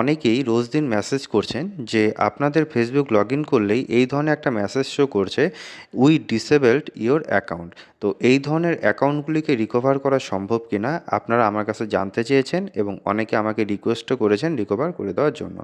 অনেকেই রোজ দিন মেসেজ করছেন যে, আপনাদের ফেসবুক লগ ইন করলেই এই ধরনের একটা মেসেজ শো করছে উই ডিসেবেলড ইওর অ্যাকাউন্ট তো এই ধরনের অ্যাকাউন্টগুলিকে রিকভার করা সম্ভব কি না আপনারা আমার কাছে জানতে চেয়েছেন এবং অনেকে আমাকে রিকোয়েস্টও করেছেন রিকভার করে দেওয়ার জন্য।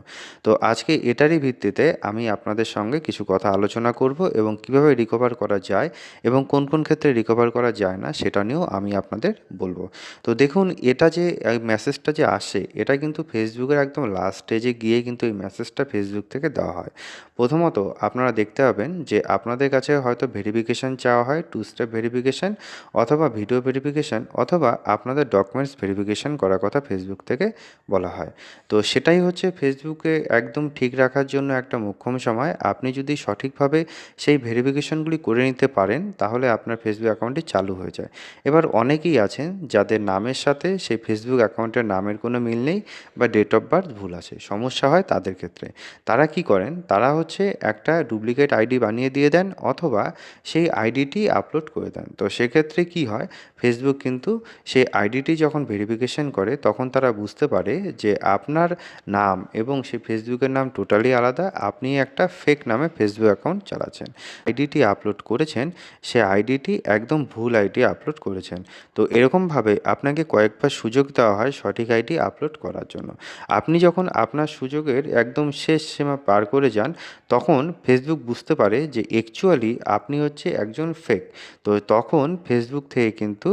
তো আজকে এটারই ভিত্তিতে আমি আপনাদের সঙ্গে কিছু কথা আলোচনা করব এবং কীভাবে রিকভার করা যায় এবং কোন কোন ক্ষেত্রে রিকভার করা যায় না সেটা নিয়েও আমি আপনাদের বলব। তো দেখুন, এটা যে মেসেজটা যে আসে এটা কিন্তু ফেসবুকের একদম লাস্ট স্টেজে গিয়ে কিন্তু এই মেসেজটা ফেসবুক থেকে দেওয়া হয়। প্রথমত আপনারা দেখতে পাবেন যে আপনাদের কাছে হয়তো ভেরিফিকেশান চাওয়া হয় টু স্টেপ ভেরিফিকেশান অথবা ভিডিও ভেরিফিকেশান অথবা আপনাদের ডকুমেন্টস ভেরিফিকেশান করার কথা ফেসবুক থেকে বলা হয়। তো সেটাই হচ্ছে ফেসবুকে একদম ঠিক রাখার জন্য একটা মুখ্যম সময়। আপনি যদি সঠিকভাবে সেই ভেরিফিকেশানগুলি করে নিতে পারেন, তাহলে আপনার ফেসবুক অ্যাকাউন্টটি চালু হয়ে যায়। এবার অনেকেই আছেন যাদের নামের সাথে সেই ফেসবুক অ্যাকাউন্টের নামের কোনো মিল নেই বা ডেট অফ বার্থ ভুল আছে, সমস্যা হয় তাদের ক্ষেত্রে। তারা কি করেন? তারা হচ্ছে একটা ডুপ্লিকেট আইডি বানিয়ে দিয়ে দেন অথবা সেই আইডিটি আপলোড করে দেন। তো সেক্ষেত্রে কি হয়? ফেসবুক কিন্তু সেই আইডিটি যখন ভেরিফিকেশন করে, তখন তারা বুঝতে পারে যে আপনার নাম এবং সেই ফেসবুকের নাম টোটালি আলাদা। আপনি একটা ফেক নামে ফেসবুক অ্যাকাউন্ট চালাচ্ছেন। আইডিটি আপলোড করেছেন, সে আইডিটি একদম ভুল আইডি আপলোড করেছেন। তো এরকমভাবে আপনাকে কয়েকবার সুযোগ দেওয়া হয় সঠিক আইডি আপলোড করার জন্য। আপনি যখন আপনার সুযোগের একদম শেষ সীমা পার করে যান, তখন ফেসবুক বুঝতে পারে যে অ্যাকচুয়ালি আপনি হচ্ছে একজন ফেক তো তখন ফেসবুক থেকে কিন্তু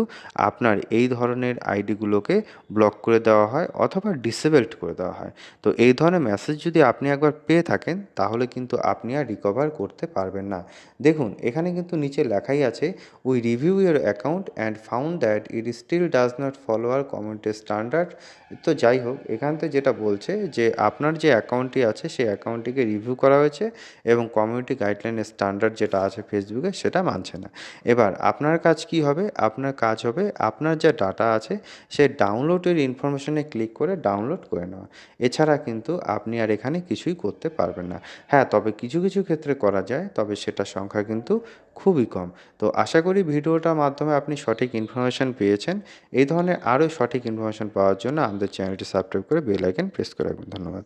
আপনার এই ধরনের আইডিগুলোকে ব্লক করে দেওয়া হয় অথবা ডিসেবলড করে দেওয়া হয়। তো এই ধরনের মেসেজ যদি আপনি একবার পেয়ে থাকেন, তাহলে কিন্তু আপনি আর রিকভার করতে পারবেন না। দেখুন, এখানে কিন্তু নিচে লেখাই আছে we review your account and found that it still does not follow our community standard তো যাই হোক, এখান থেকে যেটা বলছে যে আপনার যে অ্যাকাউন্টটি আছে সেই অ্যাকাউন্টটিকে রিভিউ করা হয়েছে এবং কমিউনিটি গাইডলাইনের স্ট্যান্ডার্ড যেটা আছে ফেসবুকে সেটা মানছে না। এবার আপনার কাজ কি হবে? আপনার কাজ হবে আপনার যে ডাটা আছে সে ডাউনলোডের ইনফরমেশনে ক্লিক করে ডাউনলোড করে নেওয়া। এছাড়া কিন্তু আপনি আর এখানে কিছুই করতে পারবেন না। হ্যাঁ তবে কিছু কিছু ক্ষেত্রে করা যায়, তবে সেটার সংখ্যা কিন্তু খুবই কম। তো আশা করি ভিডিওটার মাধ্যমে আপনি সঠিক ইনফরমেশান পেয়েছেন। এই ধরনের আরও সঠিক ইনফরমেশান পাওয়ার জন্য আমাদের চ্যানেলটি সাবস্ক্রাইব করে বেল আইকন প্রেস করে রাখবেন। ধন্যবাদ।